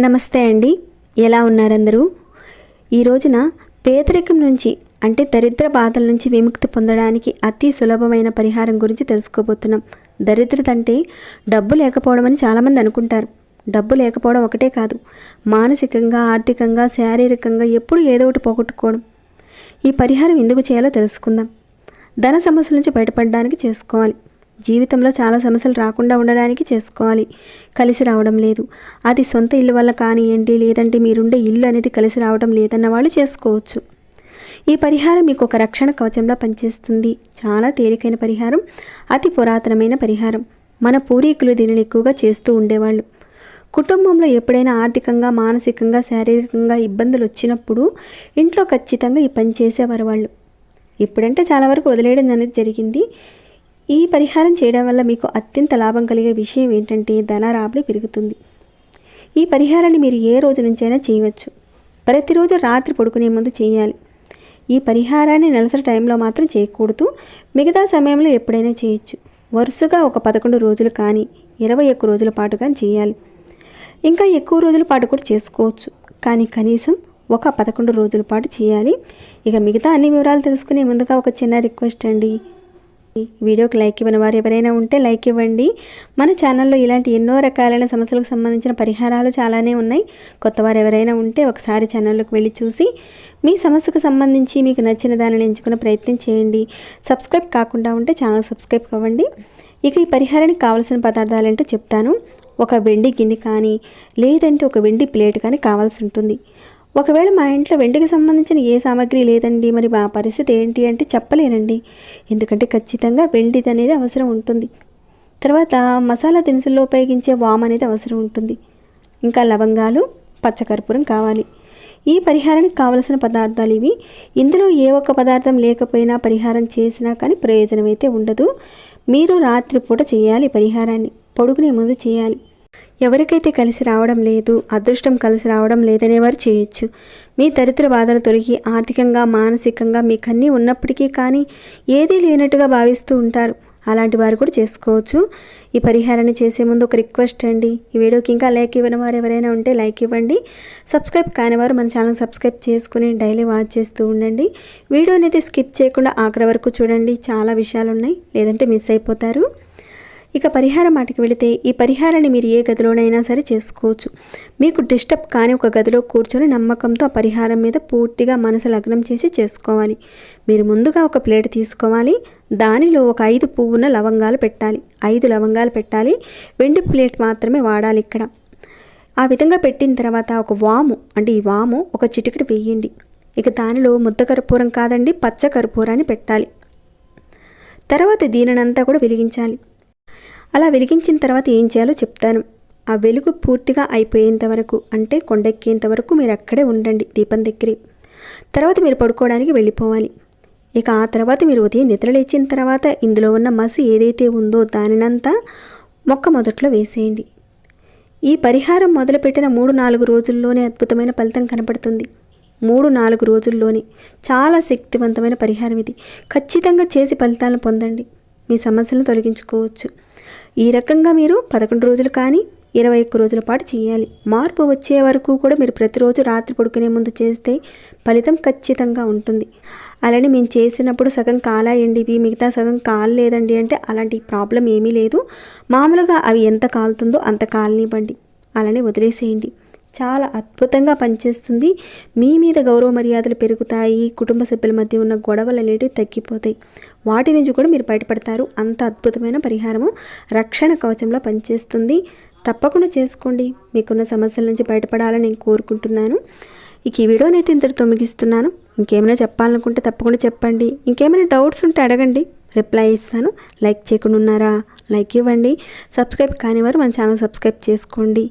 నమస్తే అండి. ఎలా ఉన్నారందరూ? ఈ రోజున పేదరికం నుంచి అంటే దరిద్ర బాధల నుంచి విముక్తి పొందడానికి అతి సులభమైన పరిహారం గురించి తెలుసుకోబోతున్నాం. దరిద్రత అంటే డబ్బు లేకపోవడం అని చాలామంది అనుకుంటారు. డబ్బు లేకపోవడం ఒకటే కాదు మానసికంగా ఆర్థికంగా శారీరకంగా ఎప్పుడు ఏదో ఒకటి పోగొట్టుకోవడం. ఈ పరిహారం ఎందుకు చేయాలో తెలుసుకుందాం. ధన సమస్యల నుంచి బయటపడడానికి చేసుకోవాలి. జీవితంలో చాలా సమస్యలు రాకుండా ఉండడానికి చేసుకోవాలి. కలిసి రావడం లేదు. అది సొంత ఇల్లు వల్ల కానివ్వండి లేదంటే మీరుండే ఇల్లు అనేది కలిసి రావడం లేదన్న వాళ్ళు చేసుకోవచ్చు. ఈ పరిహారం మీకు ఒక రక్షణ కవచంలా పనిచేస్తుంది. చాలా తేలికైన పరిహారం అతి పురాతనమైన పరిహారం. మన పూర్వీకులు దీనిని ఎక్కువగా చేస్తూ ఉండేవాళ్ళు. కుటుంబంలో ఎప్పుడైనా ఆర్థికంగా మానసికంగా శారీరకంగా ఇబ్బందులు వచ్చినప్పుడు ఇంట్లో ఖచ్చితంగా ఈ పని చేసేవారు వాళ్ళు. ఇప్పుడంటే చాలా వరకు వదిలేయడం అనేది జరిగింది. ఈ పరిహారం చేయడం వల్ల మీకు అత్యంత లాభం కలిగే విషయం ఏంటంటే ధన రాబడి పెరుగుతుంది. ఈ పరిహారాన్ని మీరు ఏ రోజు నుంచైనా చేయవచ్చు. ప్రతిరోజు రాత్రి పడుకునే ముందు చేయాలి. ఈ పరిహారాన్ని నెలసరి టైంలో మాత్రం చేయకూడదు. మిగతా సమయంలో ఎప్పుడైనా చేయొచ్చు. వరుసగా ఒక పదకొండు రోజులు కానీ ఇరవై ఒక్క రోజుల పాటు కానీ చేయాలి. ఇంకా ఎక్కువ రోజుల పాటు కూడా చేసుకోవచ్చు. కానీ కనీసం ఒక పదకొండు రోజుల పాటు చేయాలి. ఇక మిగతా అన్ని వివరాలు తెలుసుకునే ముందుగా ఒక చిన్న రిక్వెస్ట్ అండి. వీడియోకి లైక్ ఇవ్వని వారు ఎవరైనా ఉంటే లైక్ ఇవ్వండి. మన ఛానల్లో ఇలాంటి ఎన్నో రకాలైన సమస్యలకు సంబంధించిన పరిహారాలు చాలానే ఉన్నాయి. కొత్త వారు ఎవరైనా ఉంటే ఒకసారి ఛానల్లోకి వెళ్ళి చూసి మీ సమస్యకు సంబంధించి మీకు నచ్చిన దానిని ఎంచుకునే ప్రయత్నం చేయండి. సబ్స్క్రైబ్ కాకుండా ఉంటే ఛానల్ సబ్స్క్రైబ్ అవ్వండి. ఇక ఈ పరిహారానికి కావాల్సిన పదార్థాలు ఏంటో చెప్తాను. ఒక వెండి గిన్నె కానీ లేదంటే ఒక వెండి ప్లేట్ కానీ కావాల్సి ఉంటుంది. ఒకవేళ మా ఇంట్లో వెండికి సంబంధించిన ఏ సామాగ్రి లేదండి మరి మా పరిస్థితి ఏంటి అంటే చెప్పలేనండి. ఎందుకంటే ఖచ్చితంగా వెండిది అనేది అవసరం ఉంటుంది. తర్వాత మసాలా దినుసుల్లో ఉపయోగించే వామ్ అనేది అవసరం ఉంటుంది. ఇంకా లవంగాలు పచ్చకర్పూరం కావాలి. ఈ పరిహారానికి కావలసిన పదార్థాలు ఇవి. ఇందులో ఏ ఒక్క పదార్థం లేకపోయినా పరిహారం చేసినా కానీ ప్రయోజనం అయితే ఉండదు. మీరు రాత్రిపూట చేయాలి పరిహారాన్ని. పొడుగునే ముందు చేయాలి. ఎవరికైతే కలిసి రావడం లేదు అదృష్టం కలిసి రావడం లేదనేవారు చేయొచ్చు. మీ దరిద్ర బాధలు తొలగి ఆర్థికంగా మానసికంగా మీకన్నీ ఉన్నప్పటికీ కానీ ఏదీ లేనట్టుగా భావిస్తూ ఉంటారు. అలాంటి వారు కూడా చేసుకోవచ్చు. ఈ పరిహారాన్ని చేసే ముందు ఒక రిక్వెస్ట్ అండి. ఈ వీడియోకి ఇంకా లైక్ ఇవ్వని వారు ఎవరైనా ఉంటే లైక్ ఇవ్వండి. సబ్స్క్రైబ్ కాని వారు మన ఛానల్ సబ్స్క్రైబ్ చేసుకుని డైలీ వాచ్ చేస్తూ ఉండండి. వీడియో అనేది స్కిప్ చేయకుండా ఆఖరి వరకు చూడండి. చాలా విషయాలు ఉన్నాయి. లేదంటే మిస్ అయిపోతారు. ఇక పరిహారం మాటకి వెళితే ఈ పరిహారాన్ని మీరు ఏ గదిలోనైనా సరే చేసుకోవచ్చు. మీకు డిస్టర్బ్ కాని ఒక గదిలో కూర్చొని నమ్మకంతో ఆ పరిహారం మీద పూర్తిగా మనసు లగ్నం చేసి చేసుకోవాలి. మీరు ముందుగా ఒక ప్లేట్ తీసుకోవాలి. దానిలో ఒక ఐదు పువ్వున లవంగాలు పెట్టాలి. ఐదు లవంగాలు పెట్టాలి. వెండి ప్లేట్ మాత్రమే వాడాలి ఇక్కడ. ఆ విధంగా పెట్టిన తర్వాత ఒక వాము అంటే ఈ వాము ఒక చిటికెడు వేయండి. ఇక దానిలో ముద్ద కర్పూరం కాదండి పచ్చ కర్పూరాన్ని పెట్టాలి. తర్వాత దీనినంతా కూడా వెలిగించాలి. అలా వెలిగించిన తర్వాత ఏం చేయాలో చెప్తాను. ఆ వెలుగు పూర్తిగా అయిపోయేంత వరకు అంటే కొండెక్కేంత వరకు మీరు అక్కడే ఉండండి దీపం దగ్గరే. తర్వాత మీరు పడుకోవడానికి వెళ్ళిపోవాలి. ఇక ఆ తర్వాత మీరు ఉదయం నిద్రలేచిన తర్వాత ఇందులో ఉన్న మసి ఏదైతే ఉందో దానినంతా మొక్క మొదట్లో వేసేయండి. ఈ పరిహారం మొదలుపెట్టిన మూడు నాలుగు రోజుల్లోనే అద్భుతమైన ఫలితం కనపడుతుంది. మూడు నాలుగు రోజుల్లోనే చాలా శక్తివంతమైన పరిహారం ఇది. ఖచ్చితంగా చేసి ఫలితాలను పొందండి. మీ సమస్యలను తొలగించుకోవచ్చు. ఈ రకంగా మీరు పదకొండు రోజులు కానీ ఇరవై ఒక్క రోజుల పాటు చేయాలి. మార్పు వచ్చే వరకు కూడా మీరు ప్రతిరోజు రాత్రి పడుకునే ముందు చేస్తే ఫలితం ఖచ్చితంగా ఉంటుంది. అలానే మేము చేసినప్పుడు సగం కాలాయండి ఇవి మిగతా సగం కాలలేదండి అంటే అలాంటి ప్రాబ్లం ఏమీ లేదు. మామూలుగా అవి ఎంత కాలుతుందో అంత కాలనివ్వండి. అలానే వదిలేసేయండి. చాలా అద్భుతంగా పనిచేస్తుంది. మీ మీద గౌరవ మర్యాదలు పెరుగుతాయి. కుటుంబ సభ్యుల మధ్య ఉన్న గొడవలు అనేటివి తగ్గిపోతాయి. వాటి నుంచి కూడా మీరు బయటపడతారు. అంత అద్భుతమైన పరిహారము రక్షణ కవచంలో పనిచేస్తుంది. తప్పకుండా చేసుకోండి. మీకున్న సమస్యల నుంచి బయటపడాలని నేను కోరుకుంటున్నాను. ఇక ఈ వీడియోనైతే ఇంతటితో ముగిస్తున్నాను. ఇంకేమైనా చెప్పాలనుకుంటే తప్పకుండా చెప్పండి. ఇంకేమైనా డౌట్స్ ఉంటే అడగండి. రిప్లై ఇస్తాను. లైక్ చేయకుండా ఉన్నారా? లైక్ ఇవ్వండి. సబ్స్క్రైబ్ కానివారు మన ఛానల్ సబ్స్క్రైబ్ చేసుకోండి.